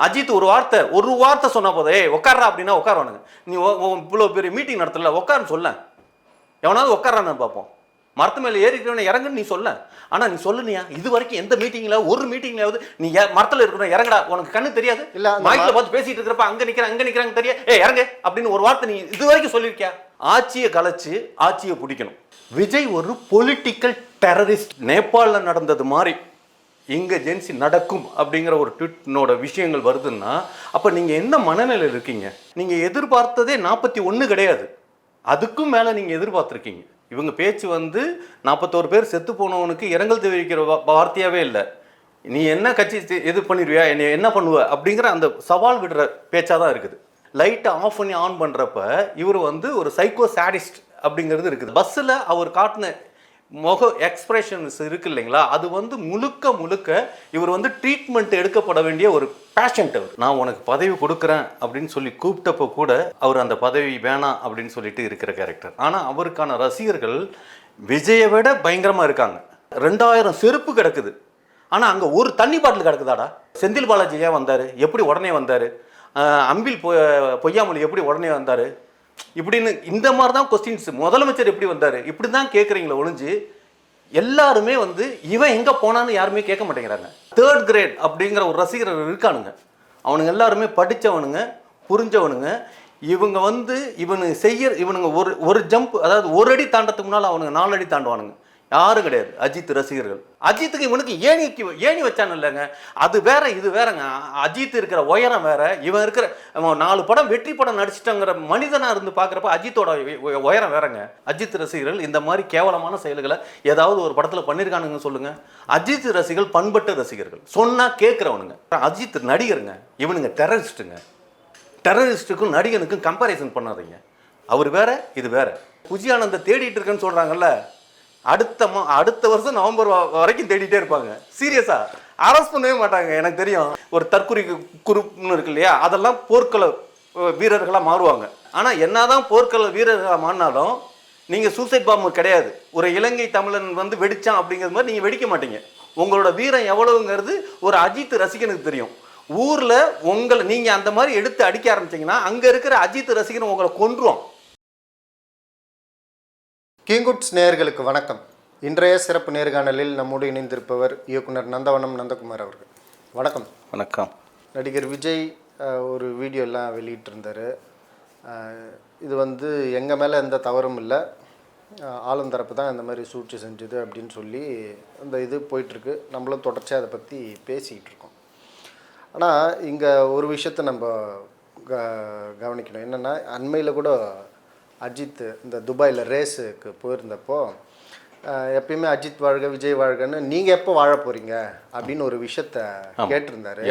அஜித் ஒரு வார்த்தை ஒரு வார்த்தை சொன்னா போதே உட்கார்றா அப்படின்னா உட்காருவானுங்க நீ இவ்வளோ பெரிய மீட்டிங் நடத்தல உட்காருன்னு சொல்ல. எவனாவது உட்காரான்னு பார்ப்போம். மரத்து மேலே ஏறி இருக்கிறவன இறங்குன்னு நீ சொல்ல. ஆனால் நீ சொல்லுனியா இது வரைக்கும் எந்த மீட்டிங்ல ஒரு மீட்டிங்லாவது நீ மரத்துல இருக்கிறவன் இறங்கடா உனக்கு கண்ணு தெரியாது? இல்ல, மைக்ல பார்த்து பேசிட்டு இருக்கிறப்ப அங்க நிக்கிறாங்க அங்க நிக்கிறாங்க தெரியா ஏ இறங்கு அப்படின்னு ஒரு வார்த்தை நீ இது வரைக்கும் சொல்லியிருக்கியா? ஆட்சியை கலைச்சு ஆட்சியை பிடிக்கணும். விஜய் ஒரு பொலிட்டிக்கல் டெரரிஸ்ட் நேபாளில் நடந்தது மாதிரி இங்க ஜென்சி நடக்கும் அப்படிங்கிற ஒரு ட்விட்னோட விஷயங்கள் வருதுன்னா அப்போ நீங்கள் என்ன மனநிலையில் இருக்கீங்க? நீங்கள் எதிர்பார்த்ததே நாற்பத்தி ஒன்று கிடையாது. அதுக்கும் மேலே நீங்கள் எதிர்பார்த்துருக்கீங்க. இவங்க பேச்சு வந்து நாற்பத்தோரு பேர் செத்து போனவனுக்கு இரங்கல் தெரிவிக்கிற வார்த்தையாகவே இல்லை. நீ என்ன கட்சி இது பண்ணிடுவியா என்னை என்ன பண்ணுவ? அப்படிங்கிற அந்த சவால் விடுற பேச்சாக தான் இருக்குது. லைட்டை ஆஃப் பண்ணி ஆன் பண்ணுறப்ப இவர் வந்து ஒரு சைக்கோ சாடிஸ்ட் அப்படிங்கிறது இருக்குது. பஸ்ஸில் அவர் காட்டின முக எக்ஸ்பிரஷன்ஸ் இருக்கு இல்லைங்களா? அது வந்து முழுக்க முழுக்க இவர் வந்து ட்ரீட்மெண்ட் எடுக்கப்பட வேண்டிய ஒரு பேஷண்ட் அவர் நான் உனக்கு பதவி கொடுக்குறேன் அப்படின்னு சொல்லி கூப்பிட்டப்போ கூட அவர் அந்த பதவி வேணாம் அப்படின்னு சொல்லிட்டு இருக்கிற கேரக்டர் ஆனால் அவருக்கான ரசிகர்கள் விஜயை விட பயங்கரமாக இருக்காங்க. ரெண்டாயிரம் செருப்பு கிடக்குது. ஆனால் அங்கே ஒரு தண்ணி பாட்டில் கிடக்குதாடா? செந்தில் பாலாஜி ஏன் வந்தார்? எப்படி உடனே வந்தார்? அம்பில் பொ பொய்யாமொழி எப்படி உடனே வந்தார்? இப்படின்னு இந்த மாதிரி தான் கொஸ்டின்ஸ் முதலமைச்சர் எப்படி வந்தார்? இப்படி தான் கேட்குறீங்களே ஒழிஞ்சு எல்லாருமே வந்து இவன் எங்கே போனான்னு யாருமே கேட்க மாட்டேங்கிறாங்க. தேர்ட் கிரேட் அப்படிங்கிற ஒரு ரசிகர் இருக்கானுங்க. அவனுங்க எல்லாருமே படித்தவனுங்க புரிஞ்சவனுங்க. இவங்க வந்து இவனுங்க செய்ய இவனுங்க ஒரு ஒரு ஜம்ப் அதாவது ஒரு அடி தாண்டத்துக்கு முன்னால் அவனுங்க நாலு அடி தாண்டுவானுங்க. யாரும் கிடையாது. அஜித் ரசிகர்கள். அஜித்துக்கு இவனுக்கு ஏணிக்கு ஏணி வச்சான் இல்லைங்க. அது வேற இது வேறங்க. அஜித் இருக்கிற உயரம் வேற. இவன் இருக்கிற நாலு படம் வெற்றி படம் நடிச்சிட்டங்கிற மனிதனா இருந்து பார்க்குறப்ப அஜித்தோட உயரம் வேறங்க. அஜித் ரசிகர்கள் இந்த மாதிரி கேவலமான செயல்களை ஏதாவது ஒரு படத்தில் பண்ணியிருக்கானுங்க சொல்லுங்க. அஜித் ரசிகர்கள் பண்பட்ட ரசிகர்கள். சொன்னா கேட்குறவனுங்க. அஜித் நடிகருங்க. இவனுங்க டெரரிஸ்ட்டுங்க டெரரிஸ்ட்டுக்கும் நடிகனுக்கும் கம்பேரிசன் பண்ணாதீங்க. அவர் வேற இது வேற. புஜியானந்த தேடிட்டு இருக்கேன்னு சொல்றாங்கல்ல. அடுத்த மா அடுத்த வருஷம் நவம்பர் வரைக்கும் தேடிட்டே இருப்பாங்க. சீரியஸா அரெஸ்ட் பண்ணவே மாட்டாங்க எனக்கு தெரியும். ஒரு தற்குறி குரூப்னு இருக்கு இல்லையா? அதெல்லாம் போர்க்கள வீரர்களாக மாறுவாங்க. ஆனால் என்னதான் போர்க்கள வீரர்களாக மாறினாலும் நீங்க சூசைட் பாம்பு கிடையாது. ஒரு இலங்கை தமிழன் வந்து வெடிச்சான் அப்படிங்கிறது மாதிரி நீங்க வெடிக்க மாட்டீங்க. உங்களோட வீரம் எவ்வளவுங்கிறது ஒரு அஜித் ரசிகனுக்கு தெரியும். ஊரில் உங்களை நீங்கள் அந்த மாதிரி எடுத்து அடிக்க ஆரம்பிச்சீங்கன்னா அங்கே இருக்கிற அஜித் ரசிகன் உங்களை கொன்றுவான். கிங்குட்ஸ் நேயர்களுக்கு வணக்கம். இன்றைய சிறப்பு நேர்காணலில் நம்மோடு இணைந்திருப்பவர் இயக்குனர் நந்தவனம் நந்தகுமார் அவர்கள். வணக்கம். வணக்கம். நடிகர் விஜய் ஒரு வீடியோ எல்லாம் வெளியிட்டிருந்தார் இது வந்து எங்கள் மேலே எந்த தவறும் இல்லை. அஹ், ஆளும் தரப்பு தான் இந்த மாதிரி சூழ்ச்சி செஞ்சது அப்படின்னு சொல்லி அந்த இது போயிட்டுருக்கு. நம்மளும் தொடர்ச்சியாக அதை பற்றி பேசிக்கிட்டு இருக்கோம். ஆனால் இங்கே ஒரு விஷயத்தை நம்ம க கவனிக்கணும். என்னென்னா அண்மையில் கூட அஜித் இந்த துபாயில் ரேஸுக்கு போயிருந்தப்போ எப்பயுமே அஜித் வாழ்க விஜய் வாழ்கன்னு நீங்கள் எப்போ வாழ போகிறீங்க அப்படின்னு ஒரு விஷயத்த கேட்டிருந்தாரு.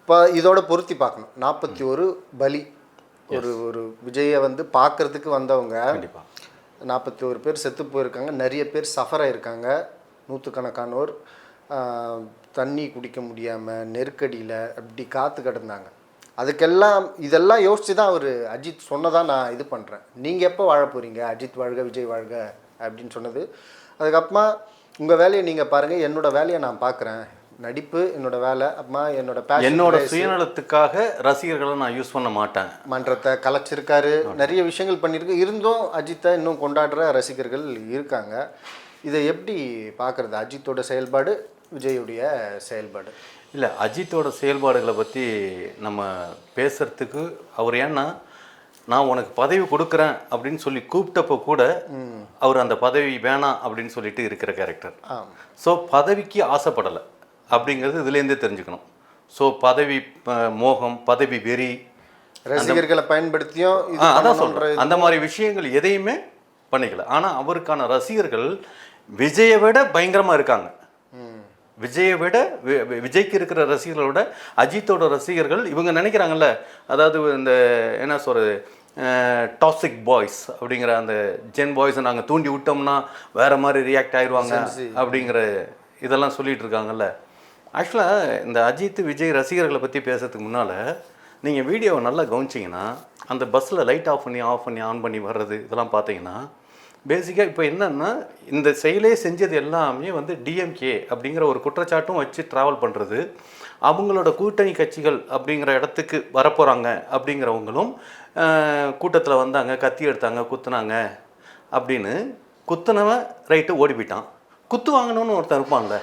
இப்போ இதோட பொருத்தி பார்க்கணும். நாற்பத்தி ஒரு பலி ஒரு ஒரு விஜயை வந்து பார்க்கறதுக்கு வந்தவங்க நாற்பத்தி ஒரு பேர் செத்து போயிருக்காங்க. நிறைய பேர் சஃபர் ஆயிருக்காங்க. நூற்றுக்கணக்கானோர் தண்ணி குடிக்க முடியாமல் நெருக்கடியில் அப்படி காத்து கிடந்தாங்க. அதுக்கெல்லாம் இதெல்லாம் யோசித்து தான் அவர் அஜித் சொன்னதாக நான் இது பண்ணுறேன் நீங்கள் எப்போ வாழ போகிறீங்க அஜித் வாழ்க விஜய் வாழ்க அப்படின்னு சொன்னது. அதுக்கப்புறமா உங்கள் வேலையை நீங்கள் பாருங்கள் என்னோட வேலையை நான் பார்க்குறேன். நடிப்பு என்னோட வேலை. அப்புறமா என்னோட என்னோட. சுயநலத்துக்காக ரசிகர்களை நான் யூஸ் பண்ண மாட்டேன். மன்றத்தை கலைச்சிருக்காரு. நிறைய விஷயங்கள் பண்ணியிருக்கு. இருந்தும் அஜித்தை இன்னும் கொண்டாடுற ரசிகர்கள் இருக்காங்க. இதை எப்படி பார்க்குறது? அஜித்தோட செயல்பாடு விஜயுடைய செயல்பாடு. இல்லை அஜித்தோட செயல்பாடுகளை பற்றி நம்ம பேசுறதுக்கு அவர் ஏன்னா நான் உனக்கு பதவி கொடுக்குறேன் அப்படின்னு சொல்லி கூப்பிட்டப்போ கூட அவர் அந்த பதவி வேணாம் அப்படின்னு சொல்லிட்டு இருக்கிற கேரக்டர் ஸோ பதவிக்கு ஆசைப்படலை அப்படிங்கிறது இதுலேருந்தே தெரிஞ்சுக்கணும். ஸோ பதவி மோகம் பதவி வெறி ரசிகர்களை பயன்படுத்தியும் அதான் சொல்றேன். அந்த மாதிரி விஷயங்கள் எதையுமே பண்ணிக்கல. ஆனா அவருக்கான ரசிகர்கள் விஜயை விட பயங்கரமா இருக்காங்க. விஜயை விட விஜய்க்கு இருக்கிற ரசிகர்களை விட அஜித்தோட ரசிகர்கள் இவங்க நினைக்கிறாங்கல்ல அதாவது இந்த என்ன சொல்றது டாக்ஸிக் பாய்ஸ் அப்படிங்கிற அந்த ஜென் பாய்ஸை நாங்கள் தூண்டி விட்டோம்னா வேற மாதிரி ரியாக்ட் ஆயிடுவாங்க அப்படிங்கிற இதெல்லாம் சொல்லிட்டு இருக்காங்கல்ல. ஆக்சுவலாக இந்த அஜித் விஜய் ரசிகர்களை பற்றி பேசுறதுக்கு முன்னால் நீங்கள் வீடியோவை நல்லா கவனிச்சிங்கன்னா அந்த பஸ்ஸில் லைட் ஆஃப் பண்ணி ஆஃப் பண்ணி ஆன் பண்ணி வர்றது இதெல்லாம் பார்த்தீங்கன்னா பேசிக்காக இப்போ என்னன்னா இந்த செயலே செஞ்சது எல்லாமே வந்து டிஎம்கே அப்படிங்கிற ஒரு குற்றச்சாட்டும் வச்சு ட்ராவல் பண்ணுறது அவங்களோட கூட்டணி கட்சிகள் அப்படிங்கிற இடத்துக்கு வரப்போகிறாங்க அப்படிங்கிறவங்களும் கூட்டத்தில் வந்தாங்க கத்தி எடுத்தாங்க குத்துனாங்க அப்படின்னு குத்துனவன் ரைட்டு ஓடி போயிட்டான். குத்து வாங்கணும்னு ஒருத்தன் இருப்பான்ல.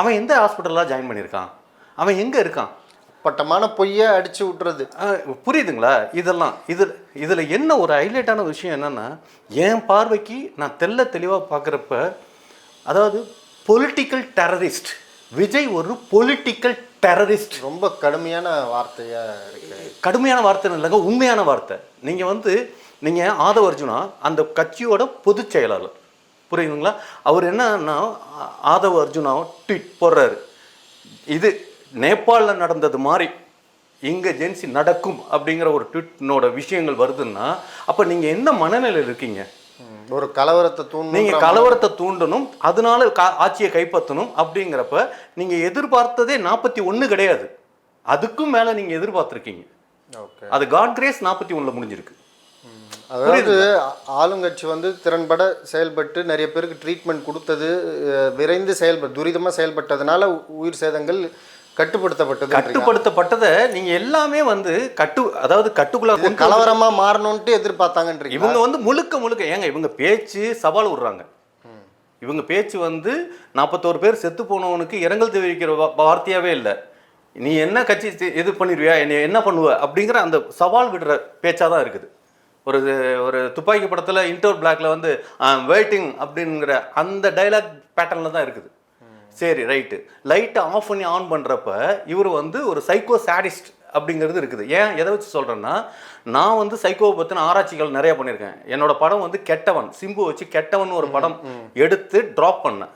அவன் எந்த ஹாஸ்பிட்டலாக ஜாயின் பண்ணியிருக்கான்? அவன் எங்கே இருக்கான்? பட்டமான பொய்யை அடிச்சு விட்டுறது. புரியுதுங்களா? இதெல்லாம் இதில் இதில் என்ன ஒரு ஹைலைட்டான விஷயம் என்னன்னா என் பார்வைக்கு நான் தெள்ள தெளிவாக பார்க்குறப்ப அதாவது பொலிட்டிக்கல் டெரரிஸ்ட் விஜய் ஒரு பொலிட்டிக்கல் டெரரிஸ்ட் ரொம்ப கடுமையான வார்த்தையா இருக்கு. கடுமையான வார்த்தை இல்லைங்க உண்மையான வார்த்தை. நீங்கள் வந்து நீங்கள் ஆதவ அர்ஜுனா அந்த கட்சியோட பொதுச் செயலாளர். புரியுதுங்களா? அவர் என்னன்னா ஆதவ அர்ஜுனா ட்வீட் போடுறாரு. இது நேபாளில் நடந்தது மாதிரி இங்கே ஜென்சி நடக்கும் அப்படிங்கிற ஒரு ட்வீட்னோட விஷயங்கள் வருதுன்னா அப்போ நீங்கள் என்ன மனநிலையில் இருக்கீங்க? ஒரு கலவரத்தை தூண்டும் நீங்க கலவரத்தை தூண்டணும் அதனால கா- ஆட்சியை கைப்பற்றணும் அப்படிங்கிறப்ப நீங்க எதிர்பார்த்ததே நாற்பத்தி ஒன்று கிடையாது. அதுக்கும் மேல நீங்க எதிர்பார்த்துருக்கீங்க. ஓகே. அது காட் கிரேஸ் நாற்பத்தி ஒண்ணுல முடிஞ்சிருக்கு. அதாவது ஆளுங்கட்சி வந்து திறன்பட செயல்பட்டு நிறைய பேருக்கு ட்ரீட்மெண்ட் கொடுத்தது விரைந்து செயல்ப துரிதமாக செயல்பட்டதுனால உயிர் சேதங்கள் கட்டுப்படுத்தப்பட்டது கட்டுப்படுத்தப்பட்டதை நீங்க எல்லாமே வந்து கட்டு அதாவது கட்டுக்குள்ள கலவரமா மாறணும்ட்டு எதிர்பார்த்தாங்கன்றீங்க இவங்க வந்து முழுக்க முழுக்க ஏங்க இவங்க பேச்சு சவால் விடுறாங்க. இவங்க பேச்சு வந்து நாற்பத்தோரு பேர் செத்து போனவனுக்கு இரங்கல் தெரிவிக்கிற வா- வார்த்தையாவே இல்லை. நீ என்ன கட்சி இது பண்ணிடுவியா என்னை என்ன பண்ணுவ? அப்படிங்கிற அந்த சவால் விடுற பேச்சாக தான் இருக்குது. ஒரு ஒரு துப்பாக்கி படத்தில் இன்டோர் பிளாக்ல வந்து வெயிட்டிங் அப்படிங்கிற அந்த டைலாக் பேட்டர்னில் தான் இருக்குது. சரி ரைட்டு லைட்டை ஆஃப் பண்ணி ஆன் பண்ணுறப்ப இவர் வந்து ஒரு சைக்கோ சாடிஸ்ட் அப்படிங்கிறது இருக்குது. ஏன்? எதை வச்சு சொல்கிறேன்னா நான் வந்து சைக்கோவை பற்றின ஆராய்ச்சிகள் நிறைய பண்ணியிருக்கேன். என்னோட படம் வந்து கெட்டவன் சிம்பு வச்சு கெட்டவன் ஒரு படம் எடுத்து ட்ராப் பண்ணேன்.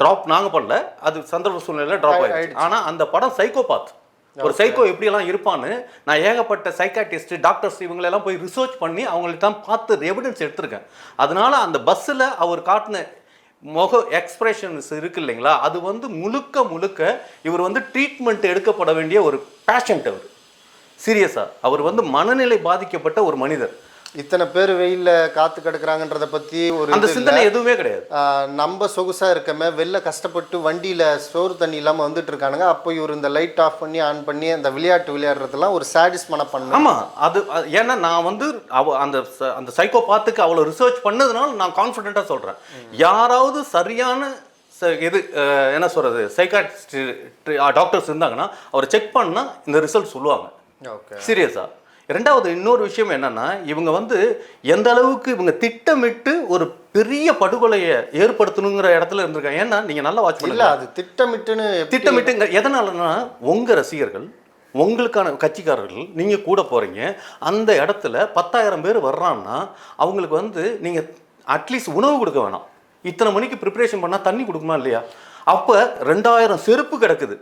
ட்ராப் நாங்கள் பண்ணல அது சந்தர்ப்ப சூழ்நிலையில் ட்ராப் ஆயிடுச்சு. ஆனால் அந்த படம் சைக்கோபாத் ஒரு சைக்கோ எப்படியெல்லாம் இருப்பான்னு நான் ஏகப்பட்ட சைக்காட்டிஸ்ட் டாக்டர்ஸ் இவங்களெல்லாம் போய் ரிசர்ச் பண்ணி அவங்களுக்கு தான் பார்த்து எவிடன்ஸ் எடுத்திருக்கேன். அதனால அந்த பஸ்ஸில் அவர் காட்டின முக எக்ஸ்பிரஷன்ஸ் இருக்கு இல்லைங்களா? அது வந்து முழுக்க முழுக்க இவர் வந்து ட்ரீட்மெண்ட் எடுக்கப்பட வேண்டிய ஒரு பேஷண்ட் அவர். சீரியஸாக அவர் வந்து மனநிலை பாதிக்கப்பட்ட ஒரு மனிதர். இத்தனை பேர் வெயில்ல காத்து கிடக்குறாங்கன்றத பத்தி ஒரு அந்த. சிந்தனை எதுவுமே கிடையாது. நம்ம சொகுசா இருக்கமே வெளில கஷ்டப்பட்டு வண்டியில சோறு தண்ணி இல்லாம வந்துட்டு இருக்கானுங்க. அப்போ இவர் இந்த லைட் ஆஃப் பண்ணி ஆன் பண்ணி அந்த விளையாட்டு விளையாடுறதெல்லாம் ஒரு சாடிஸ் மனப்பான்மை. ஆமா அது ஏன்னா நான் வந்து அவ அந்த அந்த சைக்கோ பாத்துக்கு அவ்வளோ ரிசர்ச் பண்ணதுனால நான் கான்ஃபிடென்ட்டாக சொல்றேன். யாராவது சரியான இது என்ன சொல்றது சைக்காட்ரிஸ்ட் டாக்டர்ஸ் இருந்தாங்கன்னா அவரை செக் பண்ணா இந்த ரிசல்ட் சொல்லுவாங்க. ஓகே. சீரியஸா ரெண்டாவது இன்னொரு விஷயம் என்னன்னா இவங்க வந்து எந்த அளவுக்கு இவங்க திட்டமிட்டு ஒரு பெரிய படுகொலையை ஏற்படுத்தணுங்கிற இடத்துல இருந்திருக்காங்க. ஏன்னா நீங்க நல்லா வாட்ச் இல்ல பண்ணல அது திட்டமிட்டுன்னு திட்டமிட்டுங்க எதனாலன்னா உங்க ரசிகர்கள் உங்களுக்கான கட்சிக்காரர்கள் நீங்க கூட போறீங்க அந்த இடத்துல பத்தாயிரம் பேர் வர்றான்னா அவங்களுக்கு வந்து நீங்க அட்லீஸ்ட் உணவு கொடுக்க வேணாம். இத்தனை மணிக்கு ப்ரிப்பரேஷன் பண்ணா தண்ணி கொடுக்குமா இல்லையா? அப்ப ரெண்டாயிரம் செருப்பு கிடக்குது.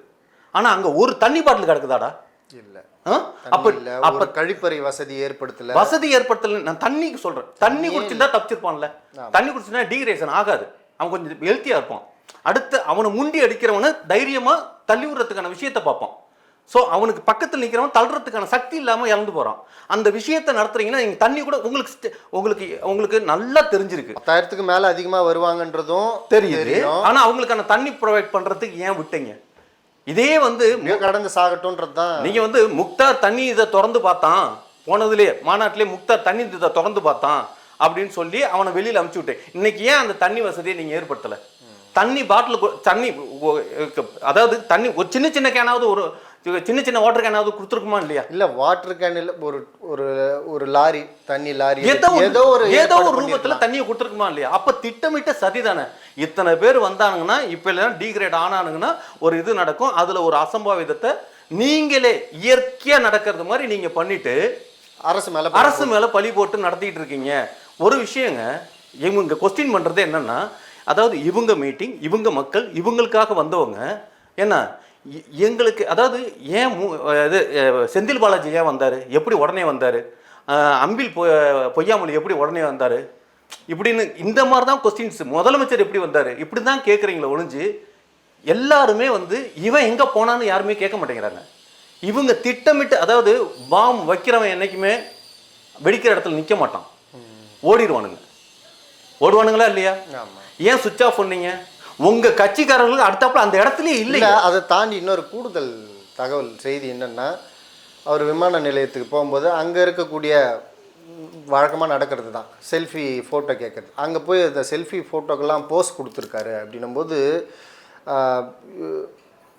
ஆனா அங்க ஒரு தண்ணி பாட்டில் கிடக்குதாடா? இல்ல? அப்ப கழிப்பறை வசதி ஏற்படுத்தல. வசதி ஏற்படுத்தல நான் தண்ணிக்கு சொல்றேன். தண்ணி குடிச்சிருந்தா தப்பிச்சிருப்பான்ல. தண்ணி குடிச்சிருந்தா டீஹைட்ரேஷன் ஆகாது. அவன் கொஞ்சம் ஹெல்த்தியா இருப்பான். அடுத்து அவனை முண்டி அடிக்கிறவனை தைரியமா தள்ளி விடுறதுக்கான விஷயத்தை பார்ப்பான். ஸோ அவனுக்கு பக்கத்தில் நிற்கிறவன் தள்ளுறதுக்கான சக்தி இல்லாம இறந்து போறான். அந்த விஷயத்தை நடத்துறீங்கன்னா நீங்க தண்ணி கூட உங்களுக்கு உங்களுக்கு உங்களுக்கு நல்லா தெரிஞ்சிருக்கு. பத்தாயிரத்துக்கு மேல அதிகமா வருவாங்கன்றதும் தெரியுது. தெரியும். ஆனா அவங்களுக்கான தண்ணி ப்ரொவைட் பண்றதுக்கு ஏன் விட்டீங்க? இதே வந்து கடந்து சாகட்டும்ன்றது தான் நீங்க வந்து முக்தார் தண்ணி இதை திறந்து பார்த்தான். போனதுலயே மாநாட்டிலே முக்தார் தண்ணி இதை திறந்து பார்த்தான் அப்படின்னு சொல்லி அவனை வெளியில அமுச்சு விட்டேன் இன்னைக்கு ஏன் அந்த தண்ணி வசதியை நீங்க ஏற்படுத்தல? தண்ணி பாட்டில் தண்ணி அதாவது தண்ணி ஒரு சின்ன சின்ன கேனாவது ஒரு சின்ன சின்ன வாட்டர் கேனாவது கொடுத்துருக்குமா இல்லையா? இல்ல வாட்டர் கேனில் ஒரு ஒரு ஒரு லாரி தண்ணி லாரி ஏதோ ஏதோ ஒரு ஏதோ ஒரு ரூபத்துல. தண்ணியை கொடுத்துருக்குமா இல்லையா? அப்ப திட்டமிட்ட சரிதானே இத்தனை பேர் வந்தானுங்கன்னா இப்ப இல்லைன்னா டீக்ரேட் ஆனானுங்கன்னா ஒரு இது நடக்கும். அதுல ஒரு அசம்பாவிதத்தை நீங்களே இயற்கையா நடக்கிறது மாதிரி நீங்க பண்ணிட்டு அரசு மேல அரசு மேல பழி போட்டு நடத்திட்டு இருக்கீங்க. ஒரு விஷயங்க இவங்க கொஸ்டின் பண்றது என்னன்னா அதாவது இவங்க மீட்டிங் இவங்க மக்கள் இவங்களுக்காக வந்தவங்க என்ன? எங்களுக்கு அதாவது ஏன் மு- இது செந்தில் பாலாஜி ஏன் வந்தாரு? எப்படி உடனே வந்தாரு? அஹ், அன்பில் பொ பொய்யாமொழி எப்படி உடனே வந்தாரு? இப்படின்னு இந்த மாதிரி தான் கொஸ்டின்ஸ் முதலமைச்சர் எப்படி வந்தாரு? இப்படி தான் கேட்குறீங்களே ஒழிஞ்சு எல்லாருமே வந்து இவன் எங்க போனான்னு யாருமே கேட்க மாட்டேங்கிறாங்க. இவங்க திட்டமிட்டு அதாவது பாம் வைக்கிறவன் என்னைக்குமே வெடிக்கிற இடத்துல நிக்க மாட்டான். ஓடிடுவானுங்க. ஓடுவானுங்களா இல்லையா? ஏன் சுவிட்ச் ஆஃப் பண்ணீங்க? உங்கள் கட்சிக்காரர்கள் அடுத்தாப்புல அந்த இடத்துலயே இல்லை. அதை தாண்டி இன்னொரு கூடுதல் தகவல் செய்தி என்னென்னா அவர் விமான நிலையத்துக்கு போகும்போது அங்கே இருக்கக்கூடிய வழக்கமாக நடக்கிறது தான். செல்ஃபி ஃபோட்டோ கேட்குறது அங்கே போய் அந்த செல்ஃபி ஃபோட்டோக்கெல்லாம் போஸ் கொடுத்துருக்காரு அப்படின்னும்போது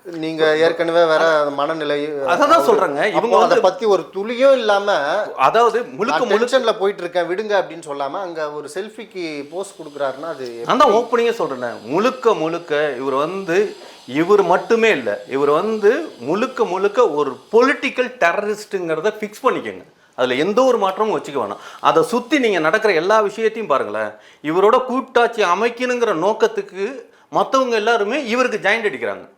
நீங்கள் ஏற்கனவே வேற மனநிலை அதான் சொல்றேங்க. இவங்க அதை வந்து- பற்றி ஒரு துளியும் இல்லாமல் அதாவது முழுக்க டென்ஷன்ல போயிட்டு இருக்கேன் விடுங்க அப்படின்னு சொல்லாம அங்க ஒரு செல்ஃபிக்கு போஸ்ட் கொடுக்குறாருன்னா அது நான் தான் ஓப்பனிங்கே சொல்கிறேன் முழுக்க முழுக்க இவர் வந்து இவர் மட்டுமே இல்லை இவர் வந்து முழுக்க முழுக்க ஒரு பொலிட்டிக்கல் டெரரிஸ்ட்டுங்கிறத ஃபிக்ஸ் பண்ணிக்கோங்க. அதில் எந்த ஒரு மாற்றமும் வச்சுக்க வேணாம். அதை சுற்றி நீங்கள் நடக்கிற எல்லா விஷயத்தையும் பாருங்களேன். இவரோட கூட்டாட்சி அமைக்கணுங்கிற நோக்கத்துக்கு மற்றவங்க எல்லாருமே இவருக்கு ஜாயிண்ட் அடிக்கிறாங்க.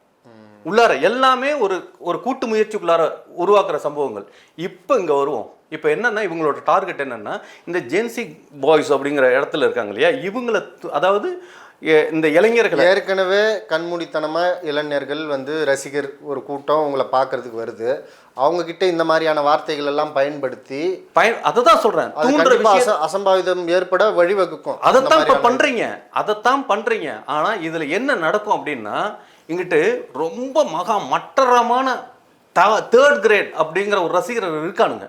உள்ளார எல்லாமே ஒரு ஒரு கூட்டு முயற்சிக்குள்ளார உருவாக்குற சம்பவங்கள். இப்போ இங்கே வருவோம். இப்போ என்னன்னா இவங்களோட டார்கெட் என்னன்னா இந்த ஜென்சி பாய்ஸ் அப்படிங்கிற இடத்துல இருக்காங்க இல்லையா? இவங்கள அதாவது இந்த இளைஞர்களை ஏற்கனவே கண்மூடித்தனமா இளைஞர்கள் வந்து ரசிகர் ஒரு கூட்டம் உங்களை பார்க்கறதுக்கு வருது. அவங்க கிட்ட இந்த மாதிரியான வார்த்தைகள் எல்லாம் பயன்படுத்தி பயன் அதை தான் சொல்கிறேன் தூண்டுற அசம்பாவிதம் ஏற்பட வழிவகுக்கும். அதைத்தான் இப்போ பண்றீங்க. அதைத்தான் பண்றீங்க. ஆனா இதுல என்ன நடக்கும் அப்படின்னா இங்கிட்டு ரொம்ப மகா மட்டரமான தேர்ட் கிரேட் அப்படிங்கிற ஒரு ரசிகர் இருக்கானுங்க.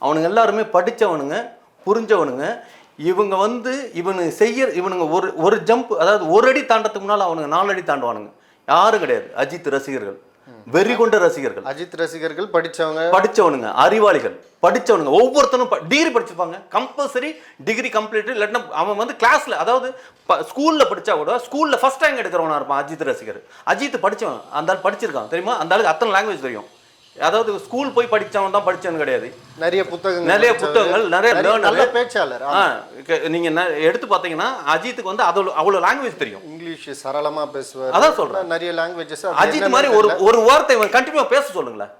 அவனுங்க எல்லாருமே படித்தவனுங்க புரிஞ்சவனுங்க. இவங்க வந்து இவனு செய்ய இவனுங்க ஒரு ஒரு ஜம்ப் அதாவது ஒரு அடி தாண்டத்துக்கு முன்னால் அவனுங்க நாலு அடி தாண்டுவானுங்க. யாரும் கிடையாது. அஜித் ரசிகர்கள். வெறி கொண்ட ரசிகர்கள். அஜித் ரசிகர்கள் படிச்சவங்க. படிச்சவனுங்க அறிவாளிகள். படிச்சவனுங்க. ஒவ்வொருத்தனும் டிகிரி படிச்சிருப்பாங்க. கம்பல்சரி டிகிரி கம்ப்ளீட் இல்லாட்டினா அவன் வந்து கிளாஸ்ல அதாவது ஸ்கூல்ல படிச்சா கூட ஸ்கூல்ல ஃபர்ஸ்ட் ரேங்க் எடுக்கிறவனா இருப்பான் அஜித் ரசிகர். அஜித் படிச்சவன். அந்த படிச்சிருக்கான். தெரியுமா? அந்த ஆளுக்கு அத்தனை லாங்குவேஜ் தெரியும். அதாவது ஸ்கூல் போய் படிச்சவன் தான் படிச்சவன் கிடையாது. நிறைய புத்தகங்கள் நிறைய. புத்தகங்கள், நிறைய. நல்ல பேச்சாளர் ஆ, க- நீங்க ந- எடுத்து பார்த்தீங்கன்னா அஜித்துக்கு வந்து அவ்வளோ அவ்வளோ லாங்குவேஜ் தெரியும். இங்கிலீஷ் சரளமா பேசுவார். அதான் சொல்றேன். நிறைய லாங்குவேஜஸ் அஜித் மாதிரி ஒரு ஒரு வார்த்தை இவன் கண்டினியூ பேச சொல்லுங்களேன்.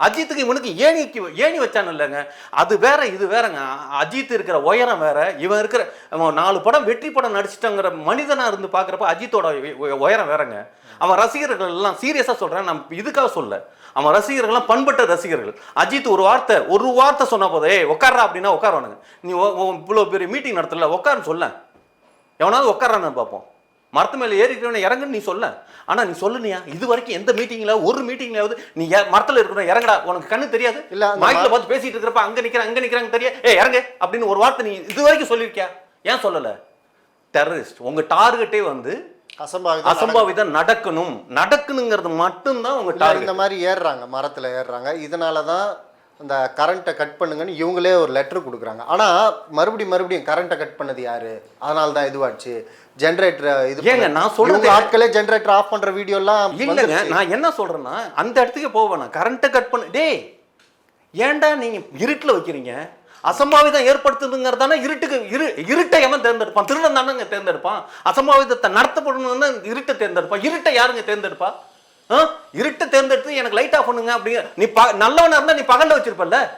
அஜித்துக்கு இவனுக்கு ஏணிக்கு ஏணி வச்சான் இல்லைங்க. அது வேற இது வேறங்க. அஜித் இருக்கிற உயரம் வேற இவன் இருக்கிற அவன் நாலு படம் வெற்றி படம் நடிச்சிட்டாங்கிற மனிதனா இருந்து பார்க்குறப்ப அஜித்தோட உய- உய- உயரம் வேறங்க. அவன் ரசிகர்கள் எல்லாம் சீரியஸாக சொல்றேன். நான் இதுக்காக சொல்ல அவன் ரசிகர்கள்லாம் பண்பட்ட ரசிகர்கள். அஜித் ஒரு வார்த்தை ஒரு வார்த்தை சொன்னா போதே ஏய் உட்கார்றா அப்படின்னா உட்காருவானுங்க நீ இவ்வளோ பெரிய மீட்டிங் நடத்தல உட்காருன்னு சொல்ல. எவனாவது உட்காரான்னு பார்ப்போம். மரத்து மேலே ஏறிக்கிறவன இறங்குன்னு நீ சொல்ல. ஆனா நீ சொல்லுனியா? இது வரைக்கும் எந்த மீட்டிங்ல ஒரு மீட்டிங்லயாவது நீ மரத்துல இருக்கிற இறங்கடா உனக்கு கண்ணு தெரியாது? இல்ல, மைக்ல பார்த்து பேசிட்டு இருக்கிறப்ப அங்க நிக்கிறேன் அங்க நிக்கிறாங்க தெரியா ஏ இறங்கு அப்படின்னு ஒரு வார்த்தை நீ இது வரைக்கும் சொல்லியிருக்கியா? ஏன் சொல்லல? டெரரிஸ்ட் உங்க டார்கெட்டே வந்து அசம்பாவிதம் அசம்பாவிதம் நடக்கணும். நடக்கணுங்கிறது மட்டும்தான் இல்ல, டார்கெட் இந்த மாதிரி ஏறுறாங்க மரத்துல ஏறுறாங்க. இதனால தான் அந்த கரண்ட்டை கட் பண்ணுங்கன்னு இவங்களே ஒரு லெட்டர் கொடுக்குறாங்க. ஆனா மறுபடியும் மறுபடியும் கரண்ட்டை கட் பண்ணது யாரு? அதனால தான் இதுவாச்சு ஜென்ரேட்டர் இது ஏங்க, நான் சொல்றது- ஆட்களே ஜென்ரேட்டர் ஆஃப் பண்ற வீடியோ எல்லாம் இல்லைங்க. நான் என்ன சொல்றேன்னா அந்த இடத்துக்கு போக வேணாம் கரண்ட்டை கட் பண்ண டேய் ஏன்டா நீங்க இருட்டில் வைக்கிறீங்க? அசம்பாவிதம் ஏற்படுத்துதுங்கிறதானே இருட்டுக்கு இரு இருட்டை எவன் தேர்ந்தெடுப்பான். திருடன் தானங்க தேர்ந்தெடுப்பான். அசம்பாவிதத்தை நடத்தப்படணும்னு இருட்டை தேர்ந்தெடுப்பான். இருட்டை யாருங்க தேர்ந்தெடுப்பா? ஆ? இருட்டை தேர்ந்தெடுத்து எனக்கு லைட் ஆஃப் பண்ணுங்க அப்படிங்க நீ ப நல்லவனா இருந்தா நீ பகல்ல வச்சிருப்பல்ல.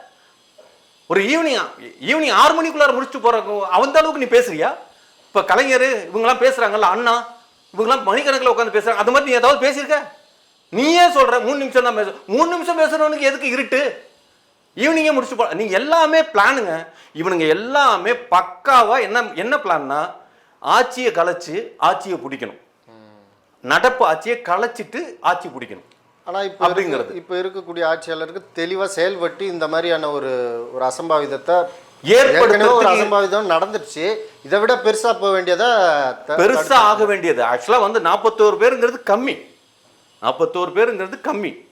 ஒரு ஈவினிங் ஈவினிங் ஆறு மணிக்குள்ளார முடிச்சுட்டு போற அந்த அளவுக்கு நீ பேசுறியா? இப்ப கலைஞர் இவங்கெல்லாம் பேசுறாங்கல்ல அண்ணா இவங்கெல்லாம் மணிக்கணக்கில் உட்காந்து பேசுறாங்க. அது மாதிரி நீ ஏதாவது பேசியிருக்க? நீயே சொல்ற மூணு நிமிஷம் தான் பேச மூணு நிமிஷம் பேசுறவனுக்கு எதுக்கு இருட்டு? ஈவினிங்கே முடிச்சு போ நீங்க எல்லாமே பிளானுங்க இவனுங்க எல்லாமே பக்காவா என்ன என்ன பிளான்னா ஆட்சியை கலைச்சு ஆட்சியை பிடிக்கணும். நடப்பு ஆட்சியை கலைச்சிட்டு ஆட்சி பிடிக்கணும். ஆனா இப்போ அப்படிங்கிறது. இப்போ இருக்கக்கூடிய ஆட்சியாளருக்கு தெளிவா செயல்பட்டு இந்த மாதிரியான ஒரு ஒரு அசம்பாவிதத்தை ஏற்கனவே ஒரு அசம்பாவிதம் நடந்துருச்சு. இதை விட பெருசா போக வேண்டியதா த- பெருசா ஆக வேண்டியது. ஆக்சுவலா வந்து நாற்பத்தோரு பேருங்கிறது கம்மி. நாற்பத்தோரு பேருங்கிறது கம்மி.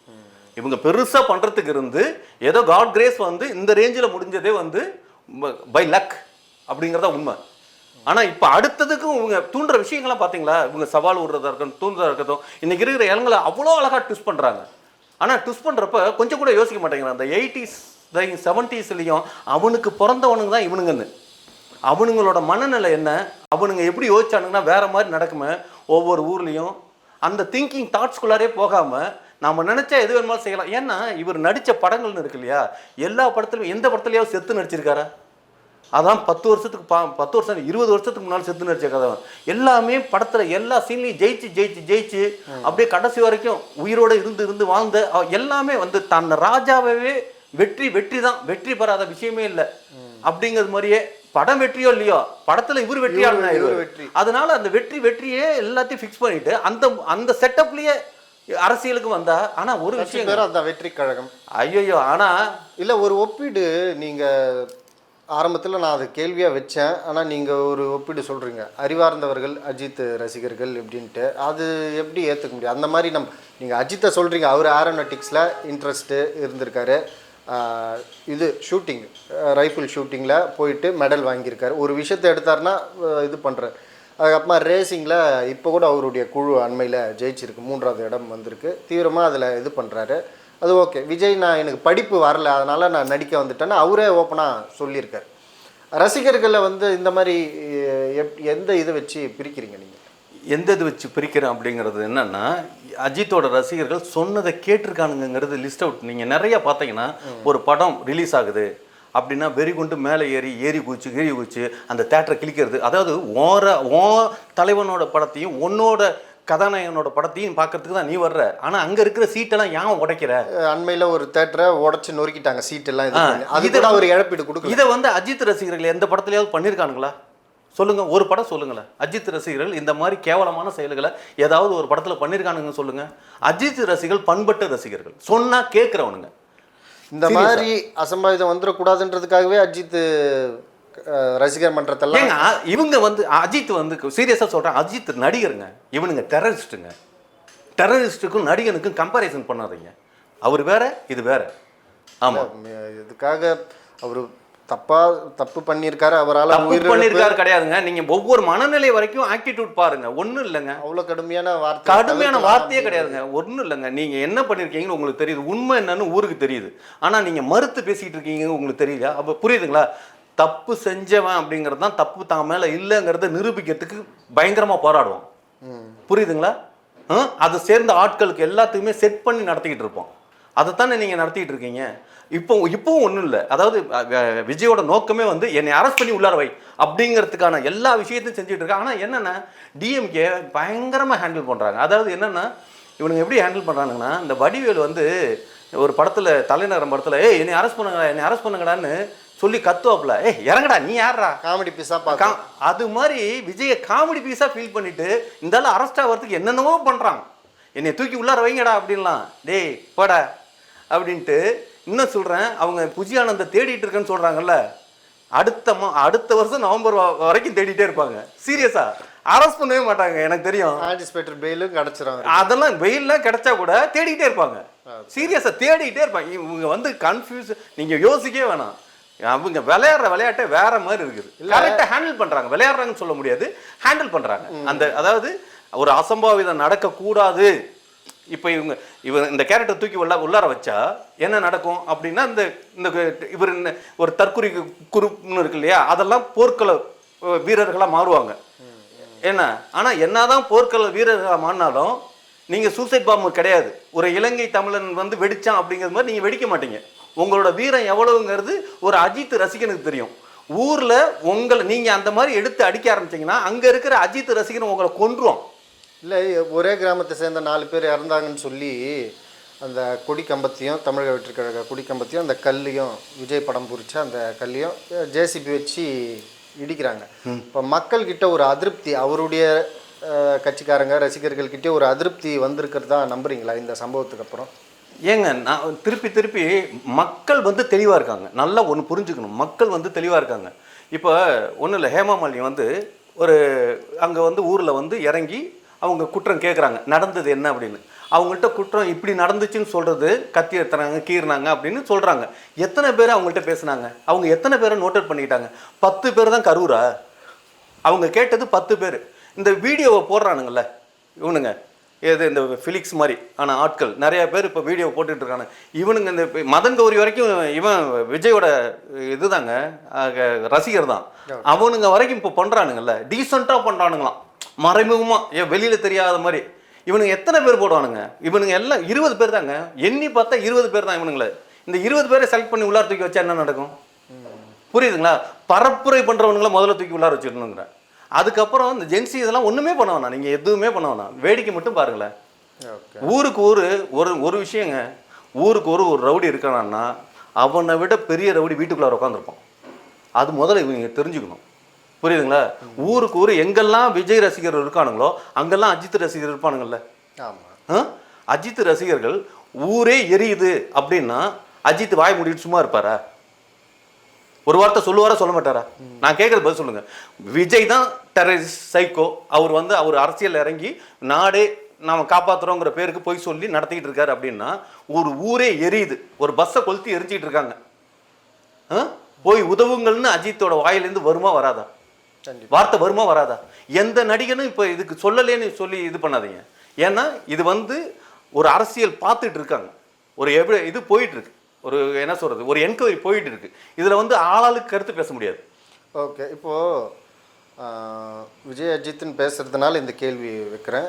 இவங்க பெருசாக பண்ணுறதுக்கு இருந்து ஏதோ காட் கிரேஸ் வந்து இந்த ரேஞ்சில் முடிஞ்சதே வந்து பை லக் அப்படிங்கிறதா உண்மை. ஆனால் இப்போ அடுத்ததுக்கும் இவங்க தூண்டுற விஷயங்கள்லாம் பார்த்தீங்களா இவங்க சவால் விடுறதா இருக்கட்டும் தூண்டுறதா இருக்கட்டும் இன்னைக்கு இருக்கிற இளங்களை அவ்வளோ அழகாக ட்விஸ்ட் பண்ணுறாங்க ஆனால் ட்விஸ்ட் பண்ணுறப்ப கொஞ்சம் கூட யோசிக்க மாட்டேங்கிறாங்க. அந்த எயிட்டிஸ் செவன்ட்டீஸ்லேயும் அவனுக்கு பிறந்தவனுங்க தான் இவனுங்கன்னு. அவனுங்களோட மனநிலை என்ன? அவனுங்க எப்படி யோசிச்சானுங்கன்னா வேறு மாதிரி நடக்குமே. ஒவ்வொரு ஊர்லேயும் அந்த திங்கிங் தாட்ஸ்குள்ளாரே போகாமல் நாம நினைச்சா எது வேணுமாலும் செய்யலாம். ஏன்னா இவர் நடிச்ச படங்கள்னு இருக்கு இல்லையா? எல்லா படத்துலையும் எந்த படத்துலயாவது செத்து நடிச்சிருக்காரா? அதான் பத்து வருஷத்துக்கு பா பத்து வருஷம் இருபது வருஷத்துக்கு முன்னால் செத்து நடிச்ச கதை எல்லாமே படத்துல எல்லா சீன்லையும் ஜெயிச்சு ஜெயிச்சு ஜெயிச்சு அப்படியே கடைசி வரைக்கும் உயிரோட இருந்து இருந்து வாழ்ந்த எல்லாமே வந்து தன்னை ராஜாவே வெற்றி வெற்றி தான். வெற்றி பெறாத விஷயமே இல்லை. அப்படிங்கிறது மாதிரியே படம் வெற்றியோ இல்லையோ படத்துல இவர் ஆயிடுவாரு வெற்றி. அதனால அந்த வெற்றி வெற்றியே எல்லாத்தையும் ஃபிக்ஸ் பண்ணிட்டு அந்த அந்த செட்டப்லயே அரசியலுக்கு வந்தா ஆனா ஒரு விஷயம் பேர் அந்த வெற்றி கழகம் ஐயோ ஆனா இல்லை ஒரு ஒப்பீடு நீங்கள் ஆரம்பத்தில் நான் அது கேள்வியாக வச்சேன். ஆனால் நீங்கள் ஒரு ஒப்பீடு சொல்கிறீங்க அறிவார்ந்தவர்கள் அஜித் ரசிகர்கள் எப்படின்ட்டு அது எப்படி ஏற்றுக்க முடியும்? அந்த மாதிரி நம்ம நீங்கள் அஜித்தை சொல்கிறீங்க அவர் ஏரோநாட்டிக்ஸில் இன்ட்ரெஸ்ட்டு இருந்திருக்காரு. இது ஷூட்டிங் ரைஃபிள் ஷூட்டிங்கில் போயிட்டு மெடல் வாங்கியிருக்காரு. ஒரு விஷயத்தை எடுத்தாருன்னா இது பண்ணுறாரு அதுக்கப்புறமா ரேசிங்கில் இப்போ கூட அவருடைய குழு அண்மையில் ஜெயிச்சிருக்கு. மூன்றாவது இடம் வந்திருக்கு. தீவிரமாக அதில் இது பண்ணுறாரு அது ஓகே விஜய் நான் எனக்கு படிப்பு வரல. அதனால் நான் நடிக்க வந்துட்டேன்னு அவரே ஓப்பனாக சொல்லியிருக்காரு. ரசிகர்களை வந்து இந்த மாதிரி எப் எந்த இதை வச்சு பிரிக்கிறீங்க நீங்கள் எந்த இது வச்சு பிரிக்கிறேன் அப்படிங்கிறது என்னன்னா அஜித்தோட ரசிகர்கள் சொன்னதை கேட்டிருக்கானுங்கிறது லிஸ்ட் அவுட் நீங்கள் நிறைய பார்த்தீங்கன்னா ஒரு படம் ரிலீஸ் ஆகுது. அப்படின்னா வெறி கொண்டு மேலே ஏறி ஏறி குச்சி கீறி குச்சி அந்த தேட்டரை கிழிக்கிறது. அதாவது ஓர ஓ தலைவனோட படத்தையும் உன்னோட கதாநாயகனோட படத்தையும் பார்க்கறதுக்கு தான் நீ வர்ற. ஆனால் அங்கே இருக்கிற சீட்டெல்லாம் ஏன் உடைக்கிற? அண்மையில் ஒரு தேட்டரை உடச்சி நொறுக்கிட்டாங்க சீட் எல்லாம் இது ஆ, பண்ணி. அது இதை கூட அவர் இழப்பீடு கொடுக்கல. இதை வந்து அஜித் ரசிகர்கள் எந்த படத்துலயாவது பண்ணியிருக்கானுங்களா சொல்லுங்க ஒரு படம் சொல்லுங்களேன். அஜித் ரசிகர்கள் இந்த மாதிரி கேவலமான செயல்களை ஏதாவது ஒரு படத்துல பண்ணியிருக்கானுங்க சொல்லுங்க. அஜித் ரசிகர்கள் பண்பட்ட ரசிகர்கள். சொன்னா கேட்குறவனுங்க. இந்த மாதிரி அசம்பாவிதம் வந்துடக்கூடாதுன்றதுக்காகவே அஜித் ரசிகர் மன்றத்தெல்லாம் இவங்க வந்து அஜித் வந்து சீரியஸா சொல்றேன் அஜித் நடிகருங்க. இவனுங்க டெரரிஸ்ட்டுங்க டெரரிஸ்ட்டுக்கும் நடிகனுக்கும் கம்பேரிசன் பண்ணாதீங்க. அவர் வேற இது வேற. ஆமா. ம- இதுக்காக அவர் தப்பா தப்பு பண்ணியிருக்காரு அவரால் உயிரிழப்பு. பண்ணியிருக்காரு கிடையாதுங்க. நீங்க ஒவ்வொரு மனநிலை வரைக்கும் ஆட்டிடியூட் பாருங்க. ஒண்ணும் இல்லைங்க. அவ்வளோ கடுமையான வார்த்தை. கடுமையான வார்த்தையே. கிடையாதுங்க. ஒன்றும் இல்லைங்க. நீங்க என்ன பண்ணிருக்கீங்கன்னு உங்களுக்கு தெரியுது. உண்மை என்னன்னு ஊருக்கு தெரியுது. ஆனா நீங்க மறுத்து பேசிட்டு இருக்கீங்க உங்களுக்கு தெரியல அப்ப புரியுதுங்களா? தப்பு செஞ்சவன் அப்படிங்கிறது தான் தப்பு தான் மேல இல்லைங்கிறத நிரூபிக்கிறதுக்கு பயங்கரமா போராடுவோம் புரியுதுங்களா? அதை சேர்ந்த ஆட்களுக்கு எல்லாத்தையுமே செட் பண்ணி நடத்திக்கிட்டு இருப்போம். அதைத்தானே நீங்கள் நடத்திட்டு இருக்கீங்க இப்போ இப்போவும் ஒன்றும் இல்லை. அதாவது விஜயோட நோக்கமே வந்து என்னை அரெஸ்ட் பண்ணி உள்ளார வை அப்படிங்கிறதுக்கான எல்லா விஷயத்தையும் செஞ்சுட்டு இருக்காங்க ஆனால் என்னென்னா டிஎம்கே பயங்கரமாக ஹேண்டில் பண்ணுறாங்க அதாவது என்னென்னா இவனுங்க எப்படி ஹேண்டில் பண்ணுறானுங்கன்னா இந்த வடிவேல் வந்து ஒரு படத்தில் தலைநகரம் படத்தில் ஏய் என்னை அரெஸ்ட் பண்ணுங்கடா என்னை அரெஸ்ட் பண்ணுங்கடான்னு சொல்லி கத்துவாப்புல. ஏய் இறங்கடா நீ யாரா காமெடி பீஸா பார்க்க கா- அது மாதிரி விஜய காமெடி பீஸா ஃபீல் பண்ணிட்டு இந்த ஆள் அரெஸ்ட் ஆகிறதுக்கு என்னென்னவோ பண்றான். என்னை தூக்கி உள்ளார வைங்கடா அப்படின்லாம். டேய் போடா. அப்படின்ட்டு இன்னும் சொல்றேன் அவங்க புஜியானந்த தேடிட்டு இருக்கேன்னு சொல்றாங்கல்ல அடுத்த மா அடுத்த வருஷம் நவம்பர் வரைக்கும் தேடிட்டே இருப்பாங்க. சீரியஸா அரெஸ்ட் பண்ணவே மாட்டாங்க எனக்கு தெரியும். ஆன்டிசிபேட்டர் பெயிலும் கிடச்சிரும் அதெல்லாம் வெயில்லாம் கிடைச்சா கூட தேடிக்கிட்டே இருப்பாங்க. சீரியஸா தேடிக்கிட்டே இருப்பாங்க. இவங்க வந்து கன்ஃபியூஸ் நீங்க யோசிக்கவே வேணாம். அவங்க விளையாடுற விளையாட்டே வேற மாதிரி இருக்குது. கரெக்டாக ஹேண்டில் பண்றாங்க. விளையாடுறாங்கன்னு சொல்ல முடியாது. ஹேண்டில் பண்றாங்க. அந்த அதாவது ஒரு அசம்பாவிதம் நடக்கக்கூடாது. இப்போ இவங்க இவர் இந்த கேரக்டர் தூக்கி உள்ள உள்ளார வச்சா என்ன நடக்கும் அப்படின்னா இந்த இந்த இவர் ஒரு தற்குறி குரூப்னு இருக்கு இல்லையா அதெல்லாம் போர்க்கள வீரர்களாக மாறுவாங்க. என்ன? ஆனால் என்னதான் போர்க்கள வீரர்களாக மாறினாலும் நீங்கள் சூசைட் பாம்பு கிடையாது. ஒரு இலங்கை தமிழன் வந்து வெடிச்சான் அப்படிங்கிறது மாதிரி நீங்கள் வெடிக்க மாட்டீங்க. உங்களோட வீரம் எவ்வளவுங்கிறது ஒரு அஜித் ரசிகனுக்கு தெரியும். ஊரில் உங்களை நீங்கள் அந்த மாதிரி எடுத்து அடிக்க ஆரம்பிச்சீங்கன்னா அங்கே இருக்கிற அஜித் ரசிகன் உங்களை கொன்றுவான். இல்லை ஒரே கிராமத்தை சேர்ந்த நாலு பேர் இறந்தாங்கன்னு சொல்லி அந்த கொடி கம்பத்தையும் தமிழக வெற்றிக் கழக கொடி கம்பத்தையும் அந்த கல்லையும் விஜய் படம் குறித்த அந்த கல்லையும் ஜேசிபி வச்சு இடிக்கிறாங்க. இப்போ மக்கள்கிட்ட ஒரு அதிருப்தி அவருடைய கட்சிக்காரங்க ரசிகர்கள்கிட்ட ஒரு அதிருப்தி வந்திருக்கிறதா நம்புறீங்களா இந்த சம்பவத்துக்கு அப்புறம்? ஏங்க நான் திருப்பி திருப்பி மக்கள் வந்து தெளிவாக இருக்காங்க. நல்லா ஒன்று புரிஞ்சுக்கணும். மக்கள் வந்து தெளிவாக இருக்காங்க. இப்போ ஒன்றும் இல்லை ஹேமா மாலினி வந்து ஒரு அங்கே வந்து ஊரில் வந்து இறங்கி அவங்க குற்றம் கேட்குறாங்க நடந்தது என்ன அப்படின்னு. அவங்கள்ட்ட குற்றம் இப்படி நடந்துச்சுன்னு சொல்கிறது கத்தி எடுத்துறாங்க கீறினாங்க அப்படின்னு சொல்கிறாங்க எத்தனை பேர் அவங்கள்ட்ட பேசுனாங்க? அவங்க எத்தனை பேரை நோட்டட் பண்ணிக்கிட்டாங்க? பத்து பேர் தான் கரூரா? அவங்க கேட்டது பத்து பேர். இந்த வீடியோவை போடுறானுங்கல்ல இவனுங்க. ஏது இந்த ஃபிலிக்ஸ் மாதிரி. ஆன ஆட்கள். நிறைய பேர் இப்போ வீடியோ போட்டுட்டு இருக்காங்க. இவனுங்க இந்த மதன் கௌரி வரைக்கும் இவன் விஜயோட இதுதாங்க ரசிகர் தான் அவனுங்க வரைக்கும் இப்போ பண்ணுறானுங்கல்ல டீசெண்டாக பண்ணுறானுங்களாம் மறைமுகமாக ஏன் வெளியில் தெரியாத மாதிரி. இவனுங்க எத்தனை பேர் போடுவானுங்க? இவனுங்க எல்லாம் இருபது பேர் தாங்க. எண்ணி பார்த்தா இருபது பேர் தான் இவனுங்கள. இந்த இருபது பேரை செலக்ட் பண்ணி உள்ளார தூக்கி வச்சா என்ன நடக்கும்? புரியுதுங்களா? பரப்புரை பண்றவனுங்கள முதல்ல தூக்கி உள்ளார வச்சிடணுங்கிறேன் அதுக்கப்புறம் இந்த ஜென்சி இதெல்லாம் ஒண்ணுமே பண்ண வேணாம். நீங்க எதுவுமே பண்ண வேணாம். வேடிக்கை மட்டும் பாருங்களேன். ஊருக்கு ஊரு ஒரு ஒரு விஷயங்க. ஊருக்கு ஒரு ஒரு ரவுடி இருக்கானான்னா அவனை விட பெரிய ரவுடி வீட்டுக்குள்ளார உட்காந்துருப்பான் அது முதல்ல இவங்க தெரிஞ்சுக்கணும். புரியுதுங்களா? ஊருக்கு ஊர் எங்கெல்லாம் விஜய் ரசிகர் இருக்கானுங்களோ அங்கெல்லாம் அஜித் ரசிகர் ஆ? அஜித் ரசிகர்கள் ஊரே எரியுது அப்படின்னா அஜித் வாய் மூடிட்டு சும்மா இருப்பாரா? ஒரு வார்த்தை சொல்லுவாரா சொல்ல மாட்டாரா? நான் கேட்கறது பதில் சொல்லுங்க. விஜய் தான் டெரரிஸ்ட் சைக்கோ அவர் வந்து அவர் அரசியல் இறங்கி நாடே நாம காப்பாத்துறோங்கிற பேருக்கு போய் சொல்லி நடத்திக்கிட்டு இருக்காரு அப்படின்னா ஒரு ஊரே எரியுது. ஒரு பஸ்ஸை கொளுத்தி எரிஞ்சிட்டு இருக்காங்க? போய் உதவுங்கள்னு அஜித்தோட வாயிலேருந்து வருமா வராதா? வார்த்தை வருமா வராதா? எந்த நடிகனும் இப்போ இதுக்கு சொல்லலேன்னு சொல்லி இது பண்ணாதீங்க. ஏன்னா இது வந்து ஒரு அரசியல் பார்த்துட்டு இருக்காங்க. ஒரு எவ்வளோ இது போயிட்டு இருக்கு ஒரு என்ன சொல்றது? ஒரு என்கொயரி போயிட்டு இருக்கு இதுல வந்து ஆளாளுக்கு கருத்து பேச முடியாது. ஓகே. இப்போது விஜய் அஜித்னு பேசுகிறதுனால இந்த கேள்வி வைக்கிறேன்.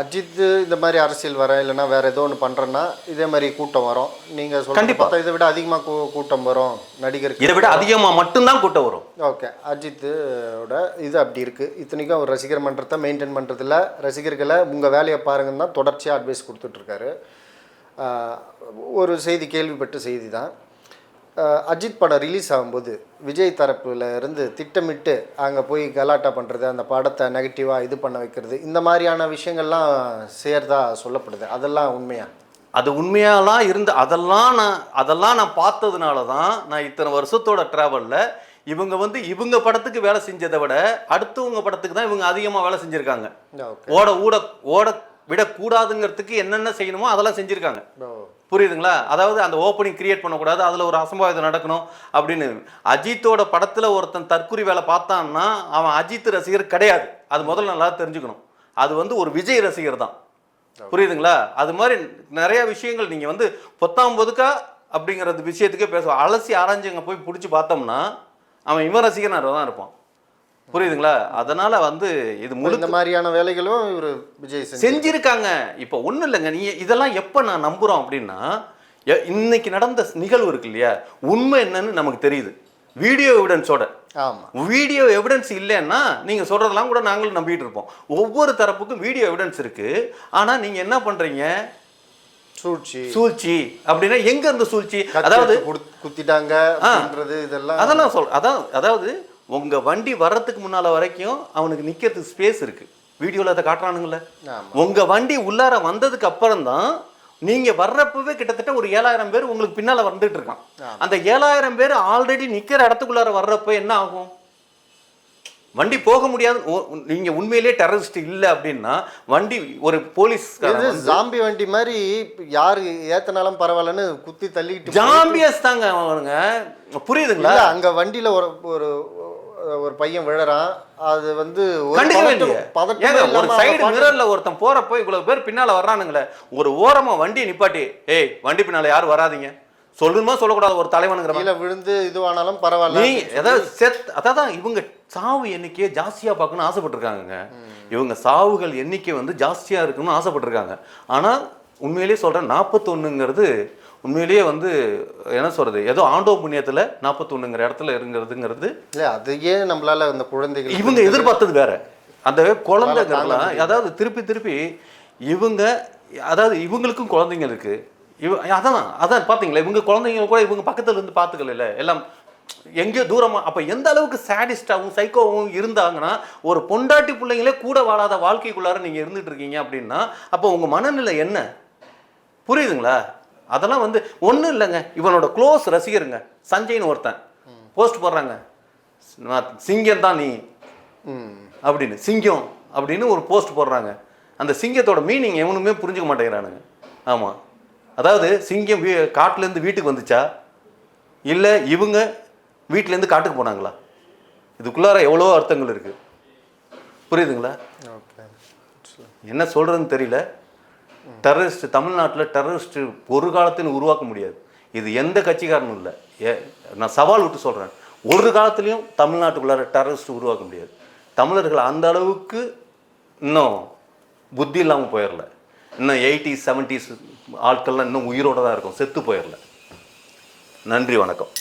அஜித் இந்த மாதிரி அரசியல் வர இல்லைன்னா வேறு ஏதோ ஒன்று பண்ணுறேன்னா இதே மாதிரி கூட்டம் வரும். நீங்கள் சொல்ல கண்டிப்பா. பார்த்தா இதை விட அதிகமாக கூட்டம் வரும் நடிகருக்கு இதை விட அதிகமா மட்டும்தான் கூட்டம் வரும். ஓகே. அஜித்தோட இது அப்படி இருக்குது இத்தனைக்கும் அவர் ரசிகர் மன்றத்தை மெயின்டைன் பண்ணுறதுல ரசிகர்களை உங்கள் வேலையை பாருங்கன்னு தான் தொடர்ச்சியாக அட்வைஸ் கொடுத்துட்ருக்காரு ஒரு செய்தி கேள்விப்பட்ட செய்தி தான். அஜித் படம் ரிலீஸ் ஆகும்போது விஜய் தரப்புல இருந்து திட்டமிட்டு அங்கே போய் கலாட்டா பண்ணுறது அந்த படத்தை நெகட்டிவாக இது பண்ண வைக்கிறது இந்த மாதிரியான விஷயங்கள்லாம் சேர்தா சொல்லப்படுது. அதெல்லாம் உண்மையா? அது உண்மையாலாம் இருந்து அதெல்லாம் நான் அதெல்லாம் நான் பார்த்ததுனால தான் நான் இத்தனை வருஷத்தோட ட்ராவலில் இவங்க வந்து இவங்க படத்துக்கு வேலை செஞ்சதை விட அடுத்தவங்க படத்துக்கு தான் இவங்க அதிகமாக வேலை செஞ்சுருக்காங்க. ஓட ஊட ஓட விடக்கூடாதுங்கிறதுக்கு என்னென்ன செய்யணுமோ அதெல்லாம் செஞ்சுருக்காங்க. புரியுதுங்களா? அதாவது அந்த ஓப்பனிங் கிரியேட் பண்ணக்கூடாது அதில் ஒரு அசம்பாவிதம் நடக்கணும் அப்படின்னு. அஜித்தோட படத்தில் ஒருத்தன் தற்குறி வேலை பார்த்தான்னா அவன் அஜித் ரசிகர் கிடையாது. அது முதல்ல நல்லா தெரிஞ்சுக்கணும். அது வந்து ஒரு விஜய் ரசிகர் தான். புரியுதுங்களா? அது மாதிரி நிறைய விஷயங்கள் நீங்கள் வந்து பொத்தாம் பொதுக்கா அப்படிங்கிறது விஷயத்துக்கே பேசுவோம் அலசி ஆராய்ஞ்சு அங்கே போய் பிடிச்சி பார்த்தோம்னா அவன் இவன் ரசிகனாக தான் இருப்பான். புரியுதுங்களா? அதனால வந்து இது முழு இந்த மாதிரியான வேலைகளும் இவர் விஜய் செஞ்சு செஞ்சிருக்காங்க. இப்போ ஒன்றும் இல்லைங்க. நீ இதெல்லாம் எப்போ நான் நம்புகிறோம் அப்படின்னா இன்னைக்கு நடந்த நிகழ்வு இருக்கு இல்லையா? உண்மை என்னன்னு நமக்கு தெரியுது. வீடியோ எவிடன்ஸோட ஆமாம் வீடியோ எவிடன்ஸ் இல்லைன்னா நீங்கள் சொல்கிறதெல்லாம் கூட நாங்களும் நம்பிட்டு இருப்போம். ஒவ்வொரு தரப்புக்கும் வீடியோ எவிடன்ஸ் இருக்குது ஆனால் நீங்கள் என்ன பண்ணுறீங்க சூழ்ச்சி. சூழ்ச்சி. அப்படின்னா எங்க இருந்து சூழ்ச்சி? அதாவது குத்திட்டாங்க அதெல்லாம் சொல் அதான் அதாவது உங்க வண்டி வர்றதுக்கு முன்னால வரைக்கும் அவனுக்கு நிக்கிறதுக்கு ஸ்பேஸ் இருக்கு. வீடியோல அதை காட்டுறானுங்களே ஆமா. உங்க வண்டி உள்ளார வந்ததுக்கு அப்புறம் தான் நீங்க வர்றப்பவே கிட்டத்தட்ட ஒரு ஏழாயிரம் பேர் உங்களுக்கு பின்னால வந்துட்டு இருக்கான். அந்த ஏழாயிரம் பேர் ஆல்ரெடி நிக்கிற இடத்துக்குள்ளார வர்றப்ப என்ன ஆகும்? வண்டி போக முடியாது. நீங்க உண்மையிலேயே டெரரிஸ்ட் இல்ல அப்படின்னா வண்டி ஒரு போலீஸ் ஜாம்பி வண்டி மாதிரி யாரு ஏத்தனாலும் பரவாயில்லன்னு குத்தி தள்ளிட்டு ஜாம்பியஸ் தாங்க அவனுங்க. புரியுதுங்களா? அங்க வண்டியில ஒரு ஒரு ஒரு பையன் விழறான். அது வந்து ஒரு சைடு மிரர்ல ஒருத்தன் போறப்போ இவ்வளவு பேர் பின்னால வர்றானுங்களே. ஒரு ஓரமா வண்டியை நிப்பாட்டி ஏய் வண்டி பின்னால யாரும் வராதீங்க. சொல்லணுமா சொல்லக்கூடாது ஒரு தலைவனுங்கிற. கீழே விழுந்து இதுவானாலும் பரவாயில்ல. நீ ஏதாவது செத் அதான் இவங்க சாவு எண்ணிக்கையை ஜாஸ்தியா பார்க்கணும்னு ஆசைப்பட்டிருக்காங்க இவங்க சாவுகள் எண்ணிக்கை வந்து ஜாஸ்தியா இருக்கணும்னு ஆசைப்பட்டிருக்காங்க. ஆனா உண்மையிலேயே சொல்றேன் நாற்பத்தொன்னுங்கிறது உண்மையிலேயே வந்து என்ன சொல்றது ஏதோ ஆண்டோ புண்ணியத்துல நாற்பத்தொன்னுங்கிற இடத்துல இருங்கிறதுங்கிறது இல்ல அதையே நம்மளால அந்த குழந்தைகள் இவங்க எதிர்பார்த்தது வேற. அந்த குழந்தைங்கலாம் அதாவது திருப்பி திருப்பி இவங்க அதாவது இவங்களுக்கும் குழந்தைங்க இருக்கு. இவ அதான் அதான் பாத்தீங்களா இவங்க குழந்தைங்க கூட இவங்க பக்கத்துல இருந்து பார்த்துக்கல எல்லாம் எங்கேயோ தூரமா அப்ப எந்த அளவுக்கு சேடிஸ்டாவும் சைக்கோவும் இருந்தாங்கன்னா ஒரு பொண்டாட்டி பிள்ளைங்களே கூட வாழாத வாழ்க்கைக்குள்ளார நீங்க இருந்துட்டு இருக்கீங்க அப்படின்னா அப்போ உங்க மனநிலை என்ன? புரியுதுங்களா? அதெல்லாம் வந்து ஒன்றும் இல்லைங்க. இவனோட க்ளோஸ் ரசிகருங்க. சஞ்சய்னு ஒருத்தன். போஸ்ட் போடுறாங்க. நான் சிங்கம் தான் நீ. அப்படின்னு. சிங்கம். அப்படின்னு ஒரு போஸ்ட் போடுறாங்க. அந்த சிங்கத்தோட மீனிங் எவனுமே புரிஞ்சுக்க மாட்டேங்கிறானுங்க. ஆமாம் அதாவது சிங்கம் வீ காட்டுலேருந்து வீட்டுக்கு வந்துச்சா? இல்லை இவங்க வீட்டிலேருந்து காட்டுக்கு போனாங்களா? இதுக்குள்ளார எவ்வளோ அர்த்தங்கள் இருக்குது புரியுதுங்களா? என்ன சொல்கிறதுன்னு தெரியல. டெரரிஸ்ட் தமிழ்நாட்டில் டெரரிஸ்ட் ஒரு காலத்திலும் உருவாக்க முடியாது. இது எந்த கட்சிக்காரனும் இல்லை. ஏ நான் சவால் விட்டு சொல்கிறேன் ஒரு காலத்துலேயும் தமிழ்நாட்டுக்குள்ளார டெரரிஸ்ட் உருவாக்க முடியாது. தமிழர்கள் அந்த அளவுக்கு இன்னும் புத்தி இல்லாமல் போயிடல இன்னும் எயிட்டிஸ் செவன்ட்டிஸ் ஆட்கள்லாம் இன்னும் உயிரோடு தான் இருக்கும். செத்து போயிடல நன்றி வணக்கம்.